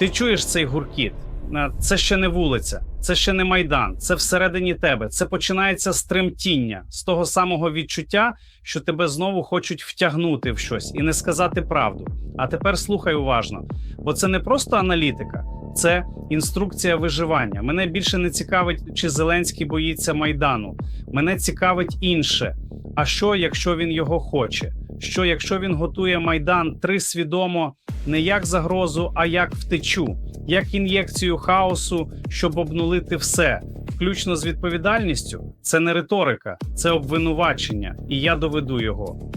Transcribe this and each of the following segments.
Ти чуєш цей гуркіт? Е, Це ще не вулиця, це ще не майдан, це всередині тебе. Це починається з тремтіння, з того самого відчуття, що тебе знову хочуть втягнути в щось і не сказати правду. А тепер слухай уважно, бо це не просто аналітика, це інструкція виживання. Мене більше не цікавить, чи Зеленський боїться майдану. Мене цікавить інше. А що, якщо він його хоче? Що якщо він готує майдан три свідомо не як загрозу, а як втечу, як ін'єкцію хаосу, щоб обнулити все, включно з відповідальністю? Це не риторика, це обвинувачення, і я доведу його.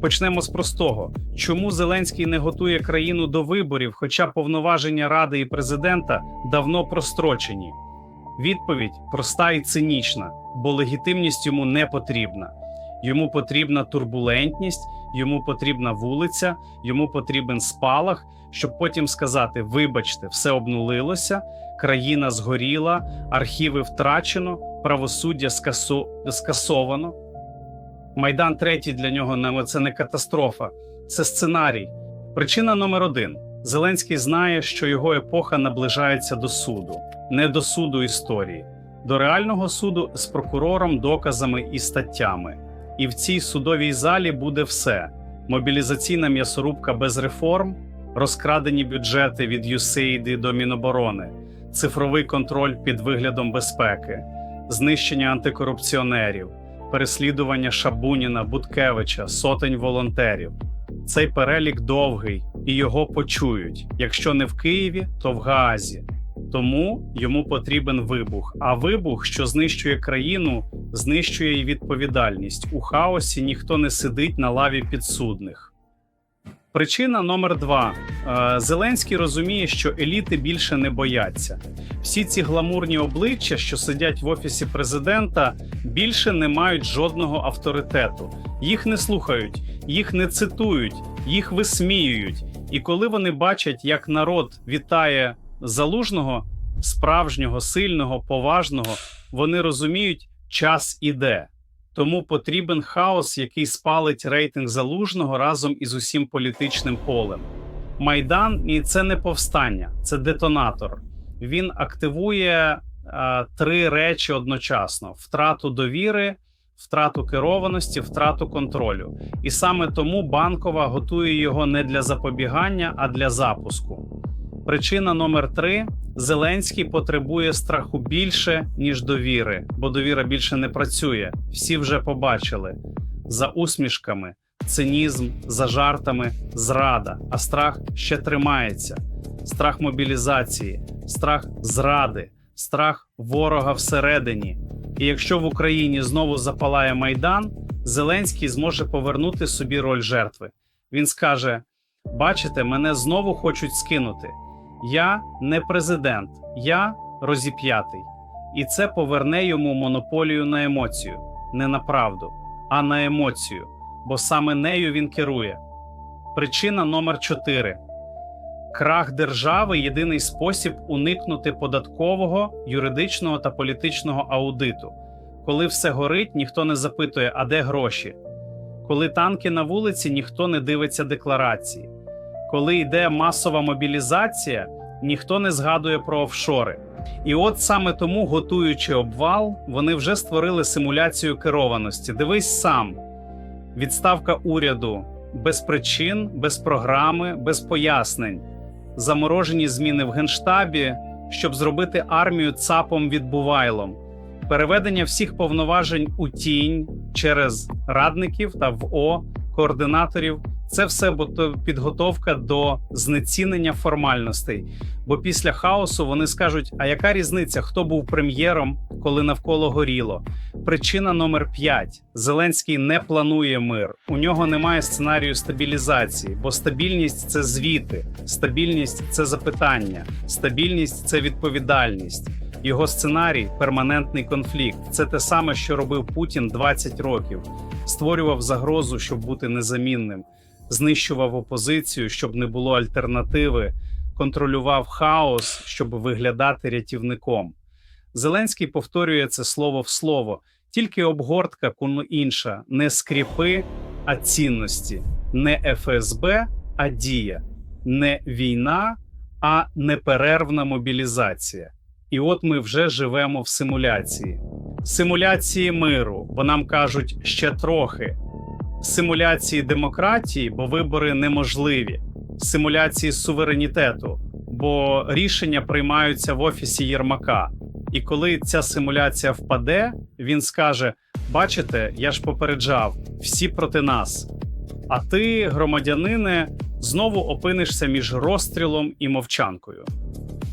Почнемо з простого: чому Зеленський не готує країну до виборів, хоча повноваження ради і президента давно прострочені? Відповідь проста і цинічна, бо легітимність йому не потрібна. Йому потрібна турбулентність, йому потрібна вулиця, йому потрібен спалах, щоб потім сказати: вибачте, все обнулилося, країна згоріла, архіви втрачено, правосуддя скасо... скасовано. Майдан третій для нього це не катастрофа, це сценарій. Причина номер один: Зеленський знає, що його епоха наближається до суду, не до суду історії, до реального суду з прокурором, доказами і статтями. І в цій судовій залі буде все: мобілізаційна м'ясорубка без реформ, розкрадені бюджети від USAID до Міноборони, цифровий контроль під виглядом безпеки, знищення антикорупціонерів, переслідування Шабуніна, Буткевича, сотень волонтерів. Цей перелік довгий, і його почують. Якщо не в Києві, то в Гаазі. Тому йому потрібен вибух. А вибух, що знищує країну, знищує і відповідальність. У хаосі ніхто не сидить на лаві підсудних. Причина номер два: Е, Зеленський розуміє, що еліти більше не бояться. Всі ці гламурні обличчя, що сидять в офісі президента, більше не мають жодного авторитету. Їх не слухають, їх не цитують, їх висміюють. І коли вони бачать, як народ вітає залужного, справжнього, сильного, поважного, вони розуміють, час іде. Тому потрібен хаос, який спалить рейтинг залужного разом із усім політичним полем. Майдан і це не повстання, це детонатор. Він активує е, три речі одночасно: втрату довіри, втрату керованості, втрату контролю. І саме тому банкова готує його не для запобігання, а для запуску. Причина номер три: Зеленський потребує страху більше, ніж довіри, бо довіра більше не працює. Всі вже побачили за усмішками, цинізм, за жартами, зрада. А страх ще тримається: страх мобілізації, страх зради, страх ворога всередині. І якщо в Україні знову запалає майдан, Зеленський зможе повернути собі роль жертви. Він скаже: Бачите, мене знову хочуть скинути. Я не президент, я розіп'ятий. І це поверне йому монополію на емоцію, не на правду, а на емоцію, бо саме нею він керує. Причина номер 4. Крах держави єдиний спосіб уникнути податкового, юридичного та політичного аудиту. Коли все горить, ніхто не запитує, а де гроші. Коли танки на вулиці, ніхто не дивиться декларації. Коли йде масова мобілізація, ніхто не згадує про офшори. І от саме тому, готуючи обвал, вони вже створили симуляцію керованості. Дивись сам: відставка уряду без причин, без програми, без пояснень, заморожені зміни в генштабі, щоб зробити армію цапом відбувайлом, переведення всіх повноважень у тінь через радників та ВО, координаторів. Це все бото- підготовка до знецінення формальностей. Бо після хаосу вони скажуть: а яка різниця, хто був прем'єром, коли навколо горіло? Причина номер 5. Зеленський не планує мир. У нього немає сценарію стабілізації, бо стабільність це звіти, стабільність це запитання, стабільність це відповідальність. Його сценарій перманентний конфлікт. Це те саме, що робив Путін 20 років. Створював загрозу, щоб бути незамінним, знищував опозицію, щоб не було альтернативи, контролював хаос, щоб виглядати рятівником. Зеленський повторює це слово в слово, тільки обгортка куну інша, не скріпи, а цінності, не ФСБ, а дія, не війна, а неперервна мобілізація. І от ми вже живемо в симуляції. Симуляції миру, бо нам кажуть ще трохи. Симуляції демократії, бо вибори неможливі. Симуляції суверенітету, бо рішення приймаються в офісі Єрмака. І коли ця симуляція впаде, він скаже: Бачите, я ж попереджав, всі проти нас. А ти, громадянине, знову опинишся між розстрілом і мовчанкою.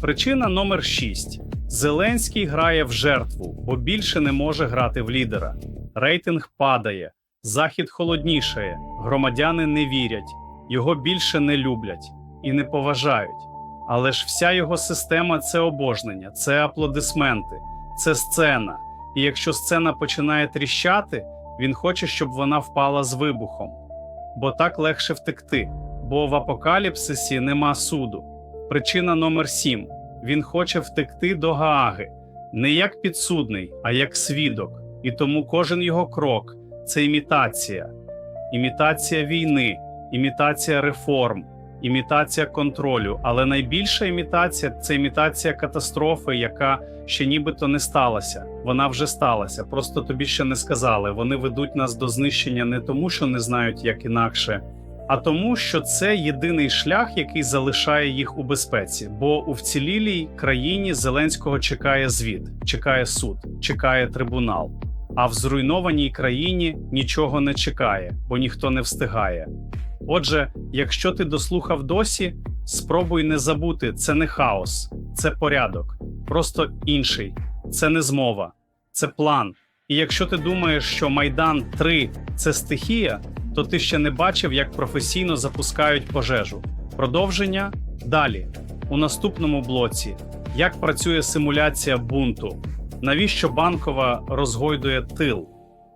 Причина номер 6. Зеленський грає в жертву, бо більше не може грати в лідера. Рейтинг падає, захід холоднішає, громадяни не вірять, його більше не люблять і не поважають. Але ж вся його система це обожнення, це аплодисменти, це сцена. І якщо сцена починає тріщати, він хоче, щоб вона впала з вибухом. Бо так легше втекти, бо в апокаліпсисі нема суду. Причина номер 7. Він хоче втекти до Гааги не як підсудний, а як свідок. І тому кожен його крок це імітація, імітація війни, імітація реформ, імітація контролю. Але найбільша імітація це імітація катастрофи, яка ще нібито не сталася. Вона вже сталася. Просто тобі ще не сказали. Вони ведуть нас до знищення не тому, що не знають як інакше, а тому, що це єдиний шлях, який залишає їх у безпеці. Бо у вцілілій країні Зеленського чекає звіт, чекає суд, чекає трибунал. А в зруйнованій країні нічого не чекає, бо ніхто не встигає. Отже, якщо ти дослухав досі, спробуй не забути, це не хаос, це порядок, просто інший, це не змова, це план. І якщо ти думаєш, що Майдан 3 це стихія, то ти ще не бачив, як професійно запускають пожежу. Продовження далі. У наступному блоці. Як працює симуляція бунту? Навіщо банкова розгойдує тил?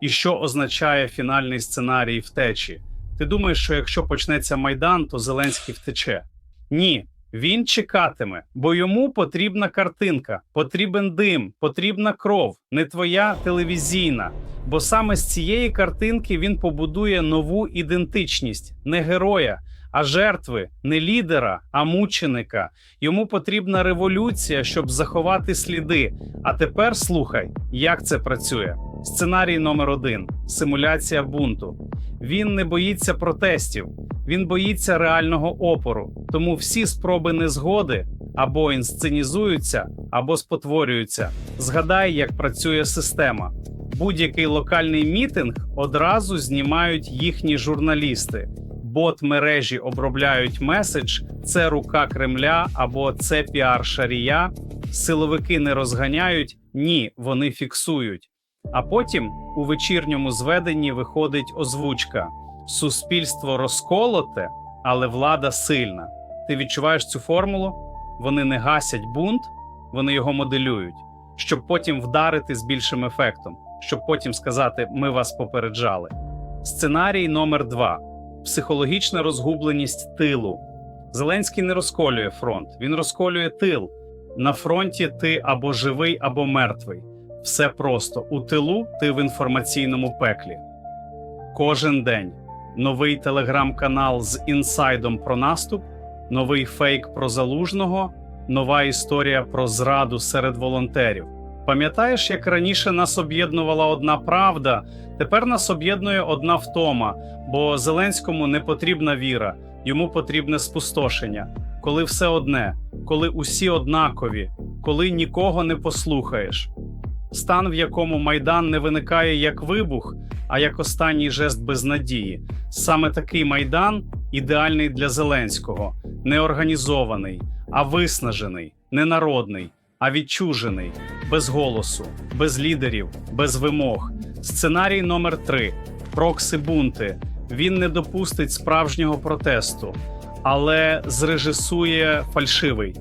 І що означає фінальний сценарій втечі? Ти думаєш, що якщо почнеться майдан, то Зеленський втече? Ні, він чекатиме, бо йому потрібна картинка, потрібен дим, потрібна кров, не твоя телевізійна. Бо саме з цієї картинки він побудує нову ідентичність, не героя, а жертви, не лідера, а мученика. Йому потрібна революція, щоб заховати сліди. А тепер слухай, як це працює. Сценарій номер один симуляція бунту. Він не боїться протестів, він боїться реального опору. Тому всі спроби незгоди або інсценізуються, або спотворюються. Згадай, як працює система. Будь-який локальний мітинг одразу знімають їхні журналісти. Бот мережі обробляють меседж, це рука Кремля або це піар Шарія. Силовики не розганяють, ні, вони фіксують. А потім у вечірньому зведенні виходить озвучка: суспільство розколоте, але влада сильна. Ти відчуваєш цю формулу? Вони не гасять бунт, вони його моделюють, щоб потім вдарити з більшим ефектом, щоб потім сказати: Ми вас попереджали. Сценарій номер 2 психологічна розгубленість тилу. Зеленський не розколює фронт, він розколює тил. На фронті ти або живий, або мертвий. Все просто у тилу ти в інформаційному пеклі. Кожен день новий телеграм-канал з інсайдом про наступ, новий фейк про залужного, нова історія про зраду серед волонтерів. Пам'ятаєш, як раніше нас об'єднувала одна правда, тепер нас об'єднує одна втома, бо Зеленському не потрібна віра, йому потрібне спустошення, коли все одне, коли усі однакові, коли нікого не послухаєш. Стан, в якому майдан не виникає як вибух, а як останній жест безнадії. Саме такий майдан ідеальний для Зеленського, не організований, а виснажений, не народний, а відчужений, без голосу, без лідерів, без вимог. Сценарій номер 3 прокси бунти. Він не допустить справжнього протесту, але зрежисує фальшивий.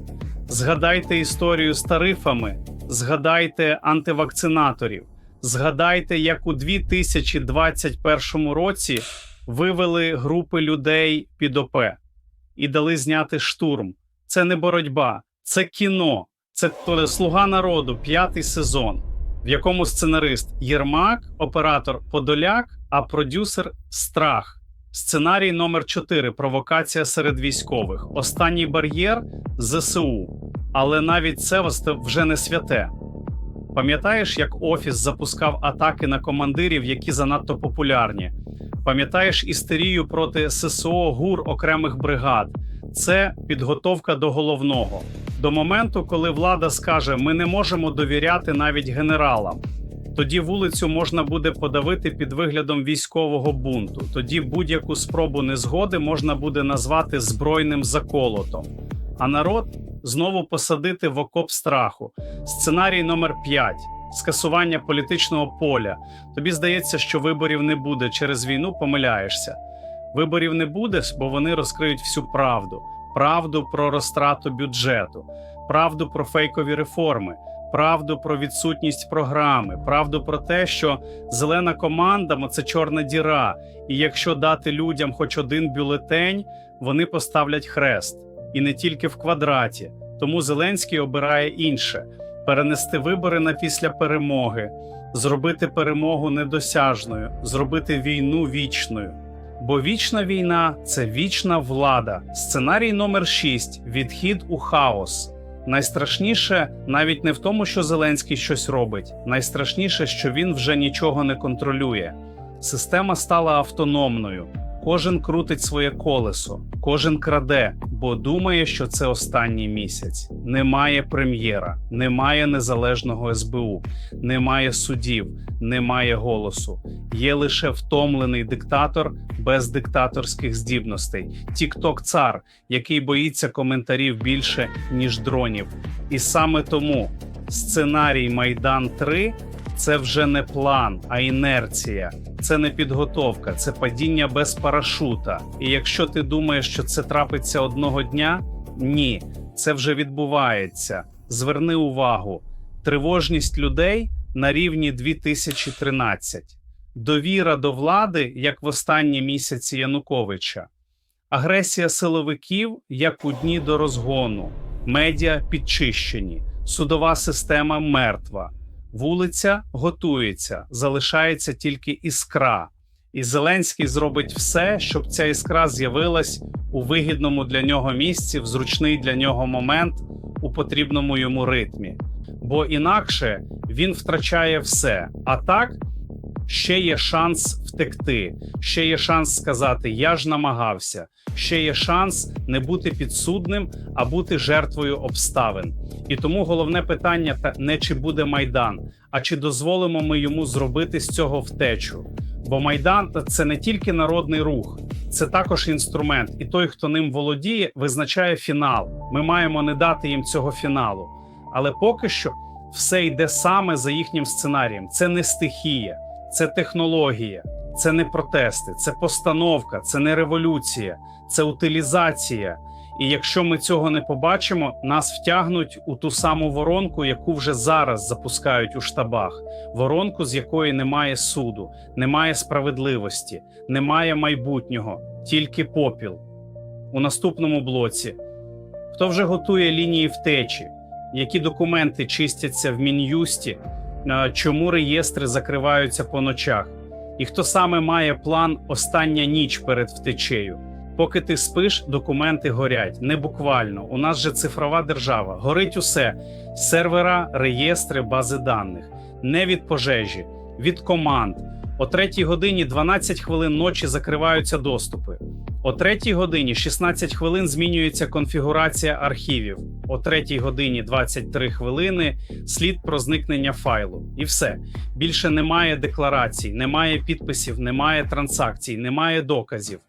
Згадайте історію з тарифами, згадайте антивакцинаторів, згадайте, як у 2021 році вивели групи людей під ОП і дали зняти штурм. Це не боротьба, це кіно, це слуга народу, п'ятий сезон, в якому сценарист Єрмак, оператор Подоляк, а продюсер Страх. Сценарій номер 4 провокація серед військових. Останній бар'єр ЗСУ. Але навіть це вже не святе. Пам'ятаєш, як Офіс запускав атаки на командирів, які занадто популярні? Пам'ятаєш істерію проти ССО ГУР окремих бригад? Це підготовка до головного. До моменту, коли влада скаже, ми не можемо довіряти навіть генералам. Тоді вулицю можна буде подавити під виглядом військового бунту. Тоді будь-яку спробу незгоди можна буде назвати збройним заколотом. А народ знову посадити в окоп страху. Сценарій номер 5 скасування політичного поля. Тобі здається, що виборів не буде через війну. Помиляєшся. Виборів не буде, бо вони розкриють всю правду: правду про розтрату бюджету, правду про фейкові реформи, правду про відсутність програми, правду про те, що зелена команда це чорна діра, і якщо дати людям хоч один бюлетень, вони поставлять хрест. І не тільки в квадраті. Тому Зеленський обирає інше: перенести вибори на після перемоги, зробити перемогу недосяжною, зробити війну вічною. Бо вічна війна це вічна влада. Сценарій номер 6 відхід у хаос. Найстрашніше навіть не в тому, що Зеленський щось робить. Найстрашніше, що він вже нічого не контролює. Система стала автономною. Кожен крутить своє колесо, кожен краде, бо думає, що це останній місяць. Немає прем'єра, немає незалежного СБУ, немає судів, немає голосу. Є лише втомлений диктатор без диктаторських здібностей. Тікток цар, який боїться коментарів більше ніж дронів. І саме тому сценарій Майдан 3 це вже не план, а інерція. Це не підготовка, це падіння без парашута. І якщо ти думаєш, що це трапиться одного дня, ні, це вже відбувається. Зверни увагу, тривожність людей на рівні 2013, довіра до влади, як в останні місяці Януковича, агресія силовиків як у дні до розгону, медіа підчищені, судова система мертва. Вулиця готується, залишається тільки іскра, і Зеленський зробить все, щоб ця іскра з'явилась у вигідному для нього місці, в зручний для нього момент у потрібному йому ритмі. Бо інакше він втрачає все. А так ще є шанс втекти, ще є шанс сказати Я ж намагався, ще є шанс не бути підсудним, а бути жертвою обставин. І тому головне питання не чи буде майдан, а чи дозволимо ми йому зробити з цього втечу. Бо майдан це не тільки народний рух, це також інструмент, і той, хто ним володіє, визначає фінал. Ми маємо не дати їм цього фіналу. Але поки що все йде саме за їхнім сценарієм. Це не стихія, це технологія, це не протести, це постановка, це не революція, це утилізація. І якщо ми цього не побачимо, нас втягнуть у ту саму воронку, яку вже зараз запускають у штабах. Воронку, з якої немає суду, немає справедливості, немає майбутнього, тільки попіл. У наступному блоці хто вже готує лінії втечі, які документи чистяться в мін'юсті, чому реєстри закриваються по ночах, і хто саме має план остання ніч перед втечею. Поки ти спиш, документи горять. Не буквально. У нас же цифрова держава. Горить усе: сервера, реєстри, бази даних, не від пожежі, від команд. О третій годині 12 хвилин ночі закриваються доступи. О 3 годині 16 хвилин змінюється конфігурація архівів. О 3 годині 23 хвилини слід про зникнення файлу. І все. Більше немає декларацій, немає підписів, немає транзакцій, немає доказів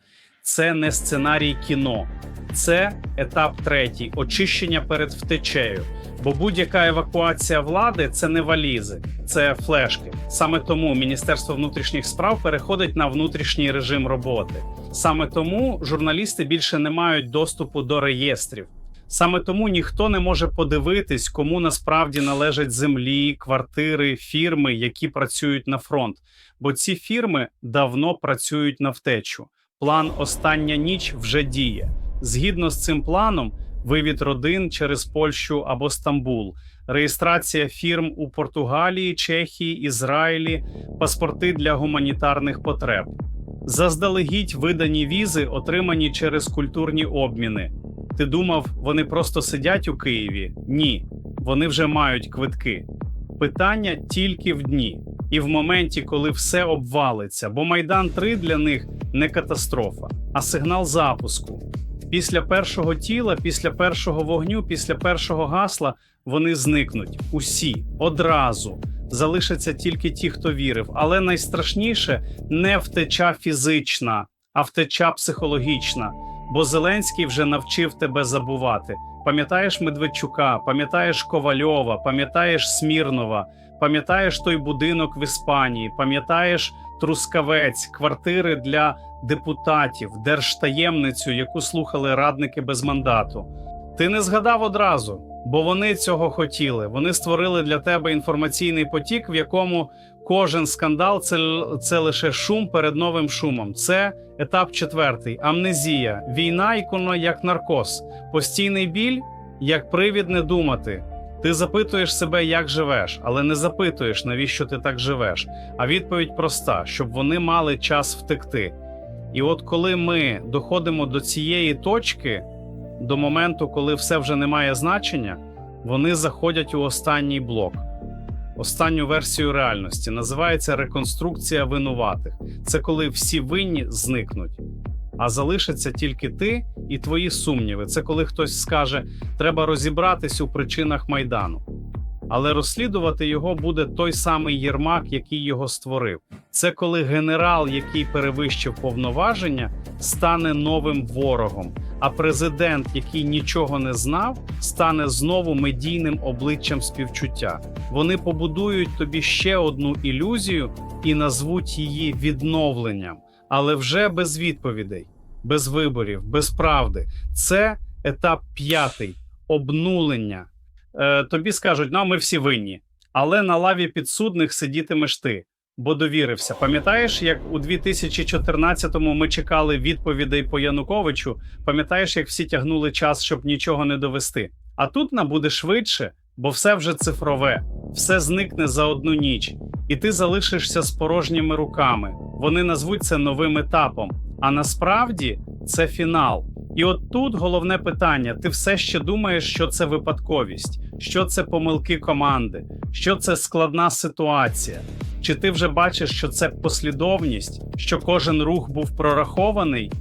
це не сценарій кіно, це етап третій очищення перед втечею. Бо будь-яка евакуація влади це не валізи, це флешки. Саме тому Міністерство внутрішніх справ переходить на внутрішній режим роботи. Саме тому журналісти більше не мають доступу до реєстрів. Саме тому ніхто не може подивитись, кому насправді належать землі, квартири, фірми, які працюють на фронт. Бо ці фірми давно працюють на втечу. План Остання ніч вже діє. Згідно з цим планом, вивід родин через Польщу або Стамбул, реєстрація фірм у Португалії, Чехії, Ізраїлі, паспорти для гуманітарних потреб. Заздалегідь видані візи, отримані через культурні обміни. Ти думав, вони просто сидять у Києві? Ні, вони вже мають квитки. Питання тільки в дні і в моменті, коли все обвалиться, бо Майдан 3 для них не катастрофа, а сигнал запуску. Після першого тіла, після першого вогню, після першого гасла вони зникнуть усі одразу. Залишаться тільки ті, хто вірив. Але найстрашніше не втеча фізична, а втеча психологічна. Бо Зеленський вже навчив тебе забувати. Пам'ятаєш Медведчука, пам'ятаєш Ковальова, пам'ятаєш Смірнова, пам'ятаєш той будинок в Іспанії, пам'ятаєш Трускавець, квартири для депутатів, держтаємницю, яку слухали радники без мандату. Ти не згадав одразу, бо вони цього хотіли. Вони створили для тебе інформаційний потік, в якому кожен скандал це, це лише шум перед новим шумом. Це етап четвертий: амнезія, війна іконо як наркоз, постійний біль як привід не думати. Ти запитуєш себе, як живеш, але не запитуєш, навіщо ти так живеш. А відповідь проста: щоб вони мали час втекти. І от коли ми доходимо до цієї точки, до моменту, коли все вже не має значення, вони заходять у останній блок, останню версію реальності. Називається реконструкція винуватих. Це коли всі винні зникнуть, а залишиться тільки ти і твої сумніви. Це коли хтось скаже, треба розібратись у причинах майдану. Але розслідувати його буде той самий Єрмак, який його створив. Це коли генерал, який перевищив повноваження, стане новим ворогом, а президент, який нічого не знав, стане знову медійним обличчям співчуття. Вони побудують тобі ще одну ілюзію і назвуть її відновленням, але вже без відповідей, без виборів, без правди. Це етап п'ятий обнулення. Е, тобі скажуть, ну ми всі винні, але на лаві підсудних сидітимеш ти. Бо довірився. Пам'ятаєш, як у 2014-му ми чекали відповідей по Януковичу? Пам'ятаєш, як всі тягнули час, щоб нічого не довести? А тут нам буде швидше, бо все вже цифрове, все зникне за одну ніч, і ти залишишся з порожніми руками. Вони назвуть це новим етапом. А насправді це фінал. І от тут головне питання: ти все ще думаєш, що це випадковість, що це помилки команди, що це складна ситуація. Чи ти вже бачиш, що це послідовність, що кожен рух був прорахований?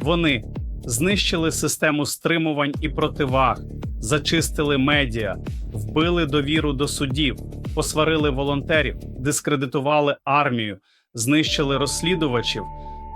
Вони знищили систему стримувань і противаг, зачистили медіа, вбили довіру до судів, посварили волонтерів, дискредитували армію, знищили розслідувачів,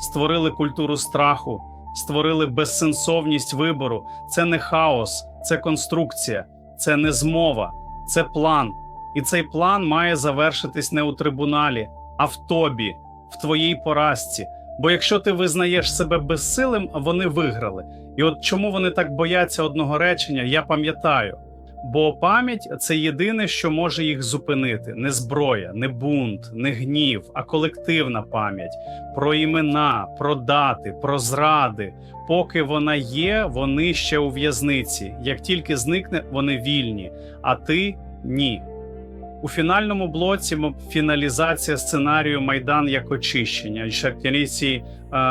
створили культуру страху, створили безсенсовність вибору. Це не хаос, це конструкція, це не змова, це план. І цей план має завершитись не у трибуналі, а в тобі, в твоїй поразці. Бо якщо ти визнаєш себе безсилим, вони виграли. І от чому вони так бояться одного речення, я пам'ятаю. Бо пам'ять це єдине, що може їх зупинити: не зброя, не бунт, не гнів, а колективна пам'ять про імена, про дати, про зради. Поки вона є, вони ще у в'язниці. Як тільки зникне, вони вільні, а ти ні. У фінальному блоці фіналізація сценарію Майдан як очищення. І Шахтяріці, е,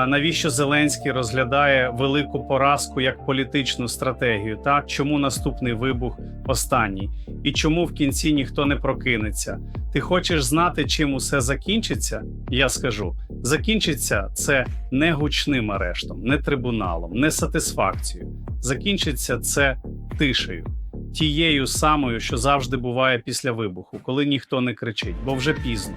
навіщо Зеленський розглядає велику поразку як політичну стратегію? Так чому наступний вибух останній? І чому в кінці ніхто не прокинеться? Ти хочеш знати, чим усе закінчиться? Я скажу: закінчиться це не гучним арештом, не трибуналом, не сатисфакцією. Закінчиться це тишею тією самою, що завжди буває після вибуху, коли ніхто не кричить, бо вже пізно.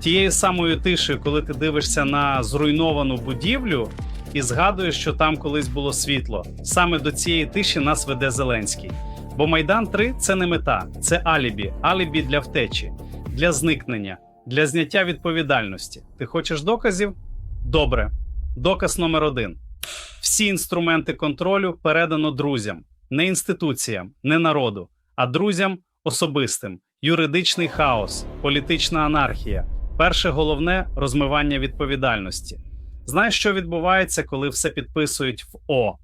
Тією самою тишею, коли ти дивишся на зруйновану будівлю і згадуєш, що там колись було світло. Саме до цієї тиші нас веде Зеленський. Бо Майдан 3 це не мета, це алібі, алібі для втечі, для зникнення, для зняття відповідальності. Ти хочеш доказів? Добре. Доказ номер один: всі інструменти контролю передано друзям не інституціям, не народу, а друзям особистим, юридичний хаос, політична анархія. Перше головне розмивання відповідальності. Знаєш, що відбувається, коли все підписують в О?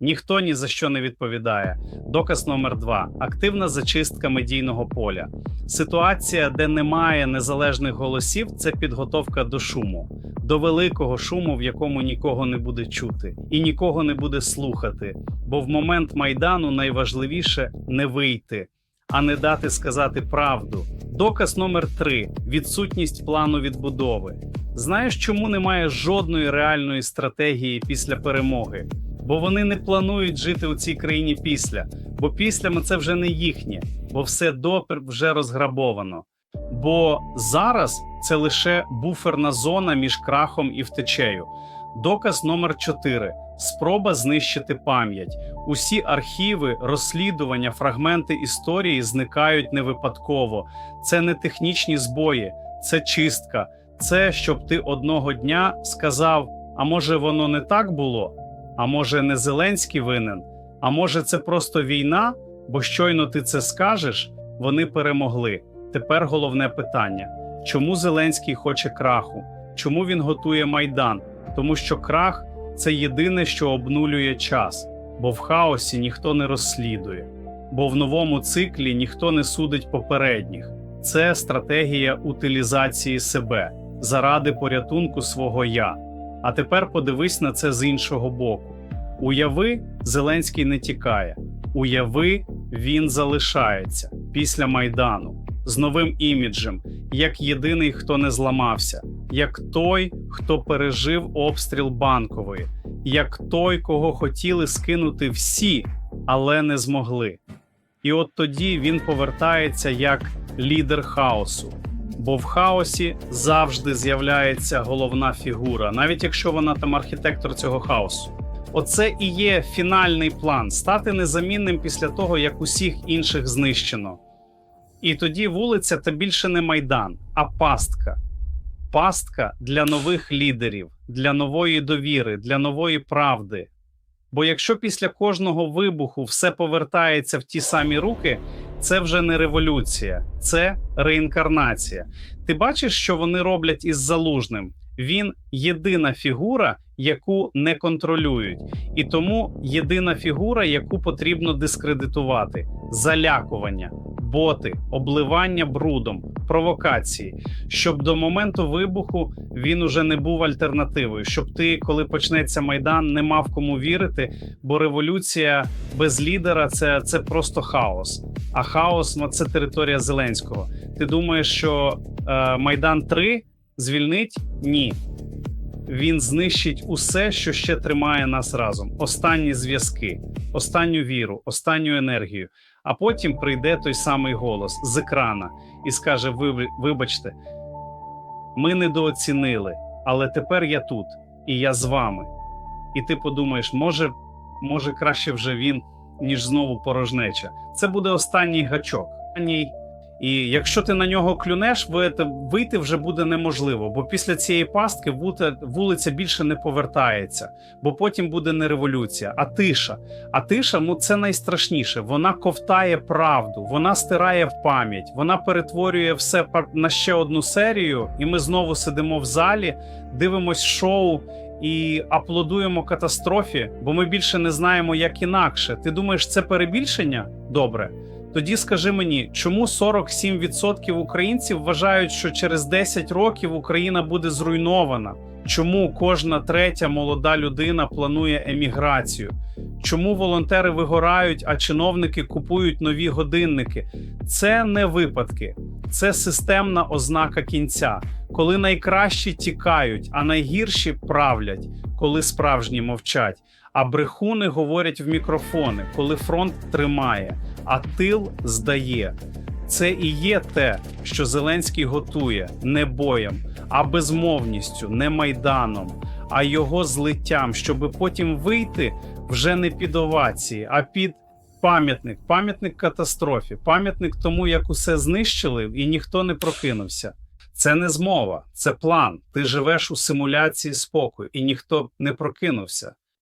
Ніхто ні за що не відповідає. Доказ номер два: активна зачистка медійного поля. Ситуація, де немає незалежних голосів, це підготовка до шуму, до великого шуму, в якому нікого не буде чути і нікого не буде слухати. Бо в момент майдану найважливіше не вийти, а не дати сказати правду. Доказ номер три: відсутність плану відбудови. Знаєш, чому немає жодної реальної стратегії після перемоги? Бо вони не планують жити у цій країні після, бо після це вже не їхнє, бо все допер вже розграбовано. Бо зараз це лише буферна зона між крахом і втечею. Доказ номер 4. Спроба знищити пам'ять. Усі архіви, розслідування, фрагменти історії зникають не випадково. Це не технічні збої, це чистка. Це щоб ти одного дня сказав: а може воно не так було? А може не Зеленський винен? А може це просто війна? Бо щойно ти це скажеш, вони перемогли. Тепер головне питання: чому Зеленський хоче краху? Чому він готує майдан? Тому що крах це єдине, що обнулює час, бо в хаосі ніхто не розслідує, бо в новому циклі ніхто не судить попередніх. Це стратегія утилізації себе заради порятунку свого я. А тепер подивись на це з іншого боку. Уяви, Зеленський не тікає. Уяви, він залишається після майдану з новим іміджем, як єдиний, хто не зламався, як той, хто пережив обстріл банкової, як той, кого хотіли скинути всі, але не змогли. І от тоді він повертається як лідер хаосу. Бо в хаосі завжди з'являється головна фігура, навіть якщо вона там архітектор цього хаосу. Оце і є фінальний план стати незамінним після того, як усіх інших знищено. І тоді вулиця це більше не майдан, а пастка. Пастка для нових лідерів, для нової довіри, для нової правди. Бо якщо після кожного вибуху все повертається в ті самі руки, це вже не революція, це реінкарнація. Ти бачиш, що вони роблять із залужним? Він єдина фігура, яку не контролюють, і тому єдина фігура, яку потрібно дискредитувати: залякування, боти, обливання брудом, провокації, щоб до моменту вибуху він уже не був альтернативою, щоб ти, коли почнеться майдан, не мав кому вірити, бо революція без лідера це, це просто хаос. А хаос це територія Зеленського. Ти думаєш, що е, Майдан 3 звільнить? Ні. Він знищить усе, що ще тримає нас разом. Останні зв'язки, останню віру, останню енергію. А потім прийде той самий голос з екрана і скаже: «Ви- Вибачте, ми недооцінили, але тепер я тут і я з вами. І ти подумаєш, може, може краще вже він, ніж знову порожнеча. Це буде останній гачок. І якщо ти на нього клюнеш, ви- вийти вже буде неможливо, бо після цієї пастки вулиця більше не повертається, бо потім буде не революція, а тиша. А тиша ну, це найстрашніше. Вона ковтає правду, вона стирає в пам'ять, вона перетворює все на ще одну серію, і ми знову сидимо в залі, дивимось шоу. І аплодуємо катастрофі, бо ми більше не знаємо, як інакше. Ти думаєш, це перебільшення? Добре. Тоді скажи мені, чому 47% українців вважають, що через 10 років Україна буде зруйнована? Чому кожна третя молода людина планує еміграцію? Чому волонтери вигорають, а чиновники купують нові годинники? Це не випадки, це системна ознака кінця, коли найкращі тікають, а найгірші правлять, коли справжні мовчать. А брехуни говорять в мікрофони, коли фронт тримає, а тил здає. Це і є те, що Зеленський готує не боєм, а безмовністю, не майданом, а його злиттям, щоби потім вийти вже не під овації, а під пам'ятник, пам'ятник катастрофі, пам'ятник тому, як усе знищили, і ніхто не прокинувся. Це не змова, це план. Ти живеш у симуляції спокою, і ніхто не прокинувся.